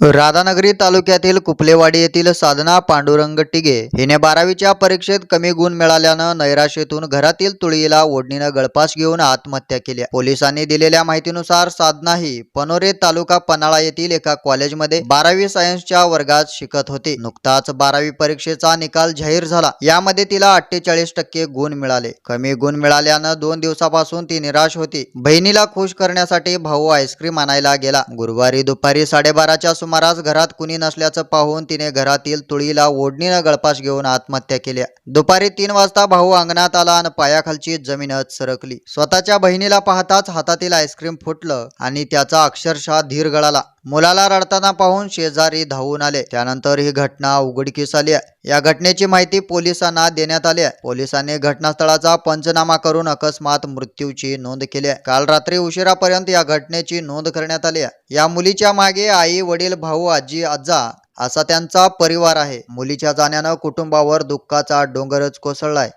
राधानगरी तालुक्यातील कुपलेवाडी येथील साधना पांडुरंग टिगे हिने बारावीच्या परीक्षेत कमी गुण मिळाल्यानं नैराशेतून घरातील तुळीला ओढणीनं गळपास घेऊन आत्महत्या केली. पोलिसांनी दिलेल्या माहितीनुसार साधना ही पनोरे तालुका पन्हाळा येथील एका कॉलेजमध्ये बारावी सायन्सच्या वर्गात शिकत होती. नुकताच बारावी परीक्षेचा निकाल जाहीर झाला. यामध्ये तिला अठ्ठेचाळीस टक्के गुण मिळाले. कमी गुण मिळाल्यानं दोन दिवसापासून ती निराश होती. बहिणीला खुश करण्यासाठी भाऊ आईस्क्रीम आणायला गेला. गुरुवारी दुपारी साडेबाराच्या सुमारास घरात कुणी नसल्याचं पाहून तिने घरातील तुळीला ओढणीनं गळपास घेऊन आत्महत्या केल्या. दुपारी तीन वाजता भाऊ अंगणात आला आणि पायाखालची जमीनच सरकली. स्वतःच्या बहिणीला पाहताच हातातील आईस्क्रीम फुटलं आणि त्याचा अक्षरशः धीर गळाला. मुलाला रडताना पाहून शेजारी धावून आले. त्यानंतर ही घटना उघडकीस आली आहे. या घटनेची माहिती पोलिसांना देण्यात आली आहे. पोलिसांनी घटनास्थळाचा पंचनामा करून अकस्मात मृत्यूची नोंद केली आहे. काल रात्री उशिरापर्यंत या घटनेची नोंद करण्यात आली आहे. या मुलीच्या मागे आई वडील भाऊ आजी आजा असा त्यांचा परिवार आहे. मुलीच्या जाण्यानं कुटुंबावर दुःखाचा डोंगरच कोसळलाय.